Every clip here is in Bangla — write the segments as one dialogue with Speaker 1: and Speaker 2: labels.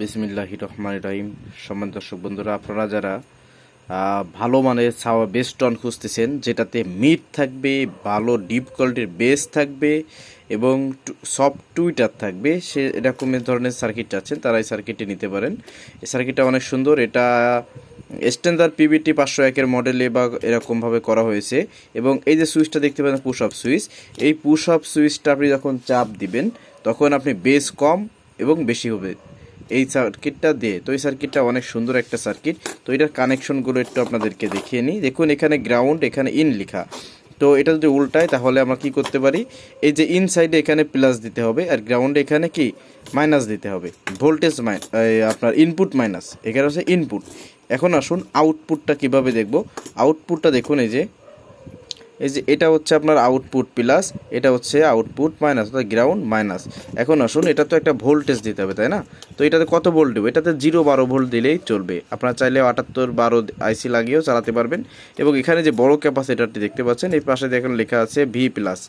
Speaker 1: বিসমিল্লাহি রহমান রাহিম। সম্মান দর্শক বন্ধুরা, আপনারা যারা ভালো মানের ছাওয়া বেস্টন খুঁজতেছেন, যেটাতে মিট থাকবে, ভালো, ডিপ কোয়ালিটির বেস থাকবে এবং সফট টুইটার থাকবে, সে এরকম ধরনের সার্কিট চাচ্ছেন, তারা এই সার্কিটটি নিতে পারেন। এই সার্কিটটা অনেক সুন্দর, এটা স্ট্যান্ডার্ড পিবিটি পাঁচশো একের মডেলে বা এরকমভাবে করা হয়েছে এবং এই যে সুইচটা দেখতে পাচ্ছেন পুশ আপ সুইচ এই পুশ আপ সুইচটা আপনি যখন চাপ দিবেন, তখন আপনি বেস কম এবং বেশি হবে। এই সার্কিটটা দিয়ে, তো এই সার্কিটটা অনেক সুন্দর একটা সার্কিট তো এটার কানেকশনগুলো একটু আপনাদেরকে দেখিয়ে নিই। দেখুন, এখানে গ্রাউন্ড এখানে ইন লেখা। তো এটা যদি উল্টায়, তাহলে আমরা কি করতে পারি? এই যে ইন সাইডে এখানে প্লাস দিতে হবে, আর গ্রাউন্ডে এখানে কি? মাইনাস দিতে হবে। ভোল্টেজ মাই আপনার ইনপুট মাইনাস এখানে হচ্ছে ইনপুট এখন আসুন আউটপুটটা কীভাবে দেখব? আউটপুটটা দেখুন, এই যে এই যে এটা হচ্ছে আপনার আউটপুট প্লাস এটা হচ্ছে আউটপুট মাইনাস অর্থাৎ গ্রাউন্ড মাইনাস এখন আসুন, এটা তো একটা ভোল্টেজ দিতে হবে, তাই না? তো এটাতে কত ভোল্ট দেবো? এটাতে জিরো বারো ভোল্ট দিলেই চলবে। আপনারা চাইলে আটাত্তর বারো আইসি লাগিয়েও চালাতে পারবেন। এবং এখানে যে বড় ক্যাপাসিটারটি দেখতে পাচ্ছেন, এই পাশে দেখুন লেখা আছে ভি প্লাস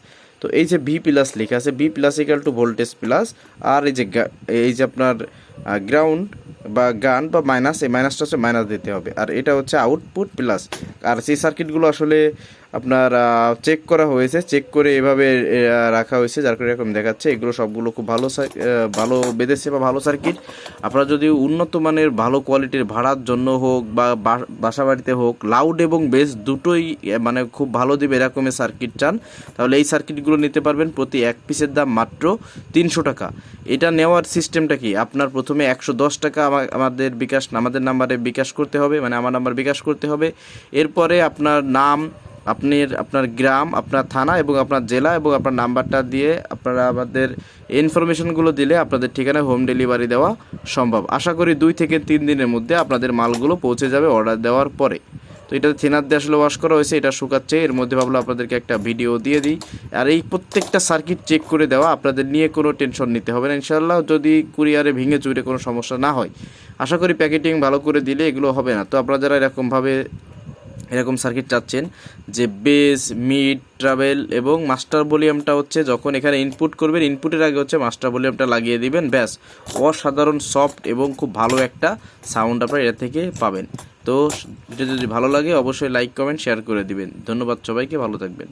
Speaker 1: তো এই যে ভি প্লাস লেখা আছে V plus equal to voltage plus আর এই যে এই যে আপনার গ্রাউন্ড বা গান বা মাইনাস এই মাইনাসটা হচ্ছে মাইনাস দিতে হবে। আর এটা হচ্ছে আউটপুট প্লাস আর সেই সার্কিটগুলো আসলে আপনার চেক করা হয়েছে চেক করে এভাবে রাখা হয়েছে, যার করে এরকম দেখাচ্ছে। এগুলো সবগুলো খুব ভালো ভালো বেঁধেছে বা ভালো সার্কিট আপনারা যদি উন্নত মানের ভালো কোয়ালিটির ভাড়ার জন্য হোক বা বা- বাসা বাড়িতে হোক লাউড এবং বেস দুটোই মানে খুব ভালো দেবে এরকমের সার্কিট চান, তাহলে এই সার্কিটগুলো নিতে পারবেন প্রতি এক পিসের দাম মাত্র তিনশো টাকা। এটা নেওয়ার সিস্টেমটা কি? আপনার প্রথমে একশো দশ টাকা আমাদের বিকাশ, আমাদের নাম্বারে বিকাশ করতে হবে মানে আমার নাম্বার বিকাশ করতে হবে। এরপরে আপনার নাম আপনার আপনার গ্রাম, আপনার থানা এবং আপনার জেলা এবং আপনার নাম্বারটা দিয়ে আপনারা আমাদের ইনফরমেশনগুলো দিলে আপনাদের ঠিকানায় হোম ডেলিভারি দেওয়া সম্ভব। আশা করি দুই থেকে তিন দিনের মধ্যে আপনাদের মালগুলো পৌঁছে যাবে অর্ডার দেওয়ার পরে। তো এটা থিনার দিয়ে আসলে ওয়াশ করা হয়েছে, এটা শুকাচ্ছে, এর মধ্যে ভাবলো আপনাদেরকে একটা ভিডিও দিয়ে দিই। আর এই প্রত্যেকটা সার্কিট চেক করে দেওয়া আপনাদের নিয়ে কোনো টেনশন নিতে হবে না। ইনশাল্লাহ যদি কুরিয়ারে ভেঙে চুরে কোনো সমস্যা না হয়। আশা করি প্যাকেটিং ভালো করে দিলে এগুলো হবে না। তো আপনারা যারা এরকমভাবে এরকম সার্কিট চাচ্ছেন যে বেস মিড ট্রাভেল এবং মাস্টার ভলিউমটা হচ্ছে যখন এখানে ইনপুট করবেন ইনপুটের আগে হচ্ছে মাস্টার ভলিউমটা লাগিয়ে দিবেন, ব্যাস। অসাধারণ সফট এবং খুব ভালো একটা সাউন্ড আপনারা এটা থেকে পাবেন। তো যদি ভালো লাগে অবশ্যই লাইক কমেন্ট শেয়ার করে দিবেন। ধন্যবাদ সবাইকে, ভালো থাকবেন।